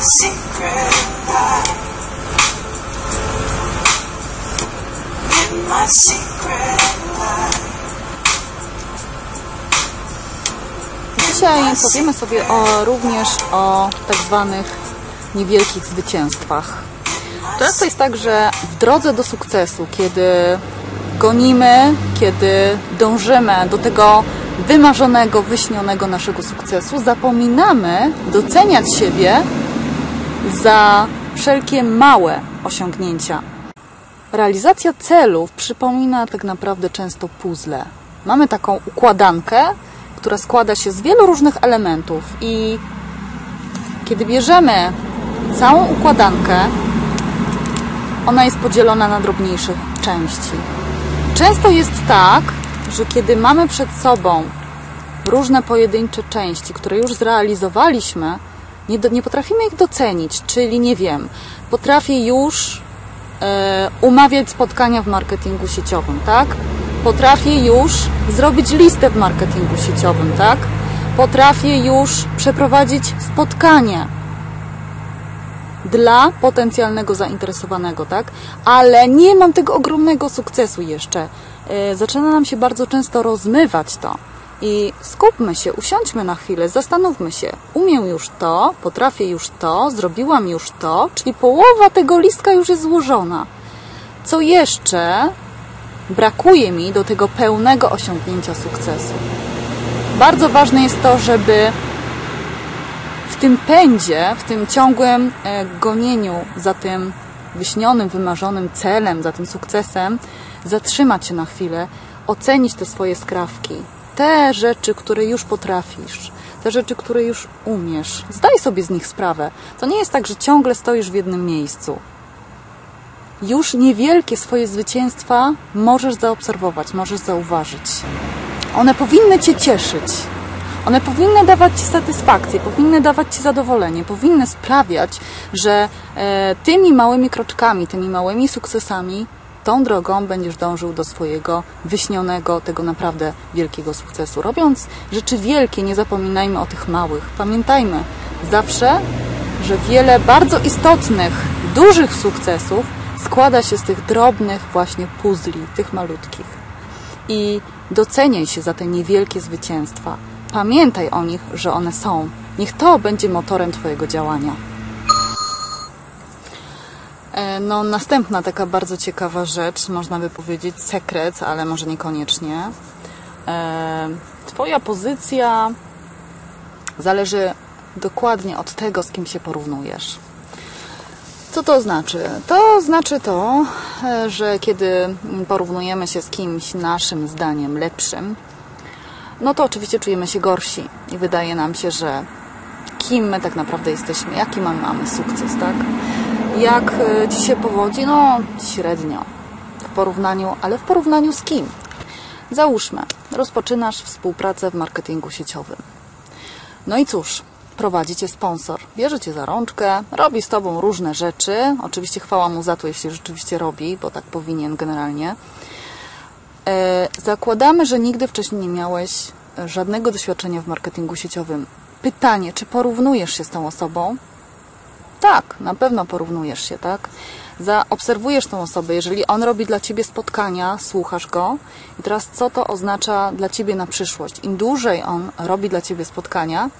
my secret life. Dzisiaj powiemy sobie o, również o tak zwanych niewielkich zwycięstwach. Często jest tak, że w drodze do sukcesu, kiedy gonimy, kiedy dążymy do tego wymarzonego, wyśnionego naszego sukcesu, zapominamy doceniać siebie za wszelkie małe osiągnięcia. Realizacja celów przypomina tak naprawdę często puzzle. Mamy taką układankę, która składa się z wielu różnych elementów i kiedy bierzemy całą układankę, ona jest podzielona na drobniejsze części. Często jest tak, że kiedy mamy przed sobą różne pojedyncze części, które już zrealizowaliśmy, nie, do, nie potrafimy ich docenić, czyli nie wiem, potrafię już e, umawiać spotkania w marketingu sieciowym, tak? Potrafię już zrobić listę w marketingu sieciowym, tak? Potrafię już przeprowadzić spotkanie dla potencjalnego zainteresowanego, tak? Ale nie mam tego ogromnego sukcesu jeszcze. Yy, Zaczyna nam się bardzo często rozmywać to. I skupmy się, usiądźmy na chwilę, zastanówmy się. Umiem już to, potrafię już to, zrobiłam już to, czyli połowa tego listka już jest złożona. Co jeszcze brakuje mi do tego pełnego osiągnięcia sukcesu? Bardzo ważne jest to, żeby w tym pędzie, w tym ciągłym e, gonieniu za tym wyśnionym, wymarzonym celem, za tym sukcesem, zatrzymać się na chwilę, ocenić te swoje skrawki, te rzeczy, które już potrafisz, te rzeczy, które już umiesz. Zdaj sobie z nich sprawę. To nie jest tak, że ciągle stoisz w jednym miejscu. Już niewielkie swoje zwycięstwa możesz zaobserwować, możesz zauważyć. One powinny Cię cieszyć. One powinny dawać Ci satysfakcję, powinny dawać Ci zadowolenie, powinny sprawiać, że e, tymi małymi kroczkami, tymi małymi sukcesami, tą drogą będziesz dążył do swojego wyśnionego, tego naprawdę wielkiego sukcesu. Robiąc rzeczy wielkie, nie zapominajmy o tych małych. Pamiętajmy zawsze, że wiele bardzo istotnych, dużych sukcesów składa się z tych drobnych właśnie puzli, tych malutkich. I doceniaj się za te niewielkie zwycięstwa. Pamiętaj o nich, że one są. Niech to będzie motorem Twojego działania. E, No, następna taka bardzo ciekawa rzecz, można by powiedzieć sekret, ale może niekoniecznie. E, Twoja pozycja zależy dokładnie od tego, z kim się porównujesz. Co to znaczy? To znaczy to, e, że kiedy porównujemy się z kimś naszym zdaniem lepszym, no to oczywiście czujemy się gorsi i wydaje nam się, że kim my tak naprawdę jesteśmy, jaki mamy, mamy sukces, tak? Jak e, Ci się powodzi? No, średnio w porównaniu, ale w porównaniu z kim? Załóżmy, rozpoczynasz współpracę w marketingu sieciowym. No i cóż, prowadzi Cię sponsor. Bierze Cię za rączkę, robi z Tobą różne rzeczy. Oczywiście chwała mu za to, jeśli rzeczywiście robi, bo tak powinien generalnie. E, Zakładamy, że nigdy wcześniej nie miałeś żadnego doświadczenia w marketingu sieciowym. Pytanie, czy porównujesz się z tą osobą? Tak, na pewno porównujesz się, tak? Zaobserwujesz tą osobę, jeżeli on robi dla ciebie spotkania, słuchasz go i teraz co to oznacza dla ciebie na przyszłość? Im dłużej on robi dla ciebie spotkania,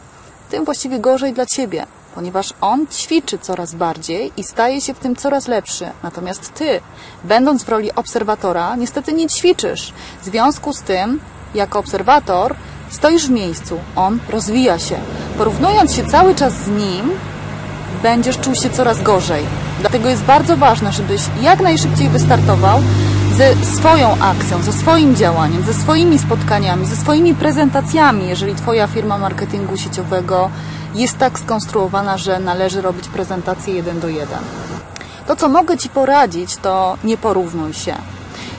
tym właściwie gorzej dla ciebie, ponieważ on ćwiczy coraz bardziej i staje się w tym coraz lepszy. Natomiast ty, będąc w roli obserwatora, niestety nie ćwiczysz. W związku z tym, jako obserwator, stoisz w miejscu, on rozwija się. Porównując się cały czas z nim, będziesz czuł się coraz gorzej. Dlatego jest bardzo ważne, żebyś jak najszybciej wystartował ze swoją akcją, ze swoim działaniem, ze swoimi spotkaniami, ze swoimi prezentacjami, jeżeli Twoja firma marketingu sieciowego jest tak skonstruowana, że należy robić prezentacje jeden do jeden. To, co mogę Ci poradzić, to nie porównuj się.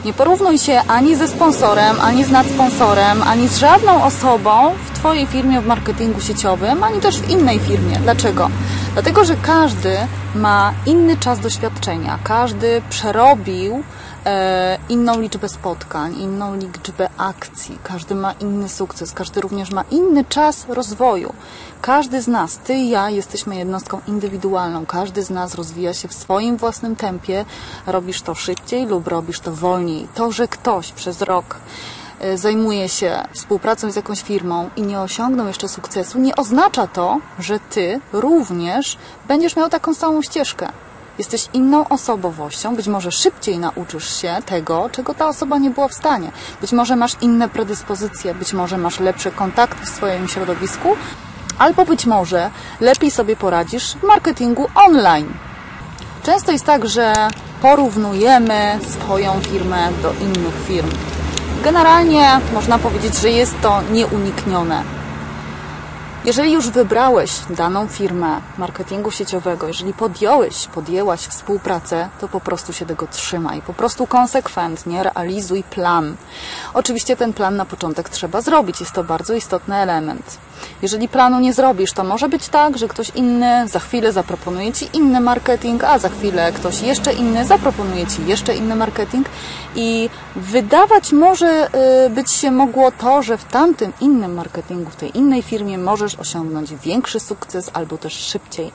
Nie porównuj się ani ze sponsorem, ani z nadsponsorem, ani z żadną osobą w Twojej firmie w marketingu sieciowym, ani też w innej firmie. Dlaczego? Dlatego, że każdy ma inny czas doświadczenia, każdy przerobił e, inną liczbę spotkań, inną liczbę akcji, każdy ma inny sukces, każdy również ma inny czas rozwoju. Każdy z nas, ty i ja, jesteśmy jednostką indywidualną. Każdy z nas rozwija się w swoim własnym tempie. Robisz to szybciej lub robisz to wolniej. To, że ktoś przez rok zajmuje się współpracą z jakąś firmą i nie osiągnął jeszcze sukcesu, nie oznacza to, że ty również będziesz miał taką samą ścieżkę. Jesteś inną osobowością, być może szybciej nauczysz się tego, czego ta osoba nie była w stanie. Być może masz inne predyspozycje, być może masz lepsze kontakty w swoim środowisku, albo być może lepiej sobie poradzisz w marketingu online. Często jest tak, że porównujemy swoją firmę do innych firm. Generalnie można powiedzieć, że jest to nieuniknione. Jeżeli już wybrałeś daną firmę marketingu sieciowego, jeżeli podjąłeś, podjęłaś współpracę, to po prostu się tego trzymaj. Po prostu konsekwentnie realizuj plan. Oczywiście ten plan na początek trzeba zrobić, jest to bardzo istotny element. Jeżeli planu nie zrobisz, to może być tak, że ktoś inny za chwilę zaproponuje Ci inny marketing, a za chwilę ktoś jeszcze inny zaproponuje Ci jeszcze inny marketing i wydawać może y, być się mogło to, że w tamtym innym marketingu, w tej innej firmie możesz osiągnąć większy sukces albo też szybciej.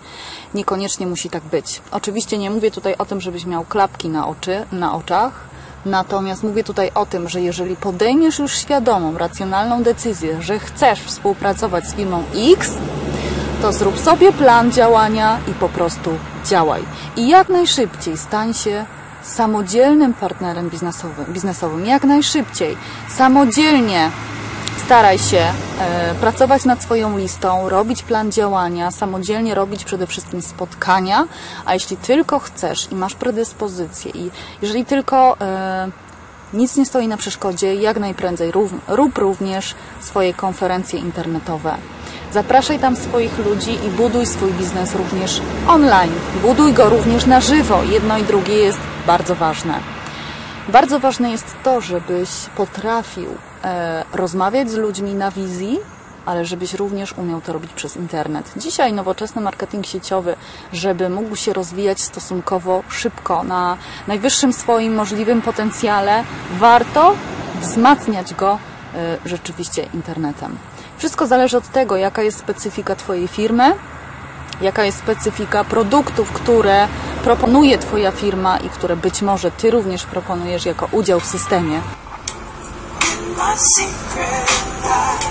Niekoniecznie musi tak być. Oczywiście nie mówię tutaj o tym, żebyś miał klapki na oczy, na oczach, Natomiast mówię tutaj o tym, że jeżeli podejmiesz już świadomą, racjonalną decyzję, że chcesz współpracować z firmą X, to zrób sobie plan działania i po prostu działaj. I jak najszybciej stań się samodzielnym partnerem biznesowym, biznesowym. Jak najszybciej, samodzielnie staraj się e, pracować nad swoją listą, robić plan działania, samodzielnie robić przede wszystkim spotkania, a jeśli tylko chcesz i masz predyspozycję i jeżeli tylko e, nic nie stoi na przeszkodzie, jak najprędzej rób, również swoje konferencje internetowe. Zapraszaj tam swoich ludzi i buduj swój biznes również online. Buduj go również na żywo. Jedno i drugie jest bardzo ważne. Bardzo ważne jest to, żebyś potrafił rozmawiać z ludźmi na wizji, ale żebyś również umiał to robić przez internet. Dzisiaj nowoczesny marketing sieciowy, żeby mógł się rozwijać stosunkowo szybko, na najwyższym swoim możliwym potencjale, warto wzmacniać go e, rzeczywiście internetem. Wszystko zależy od tego, jaka jest specyfika Twojej firmy, jaka jest specyfika produktów, które proponuje Twoja firma i które być może Ty również proponujesz jako udział w systemie. My secret life.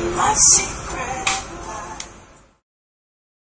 In my secret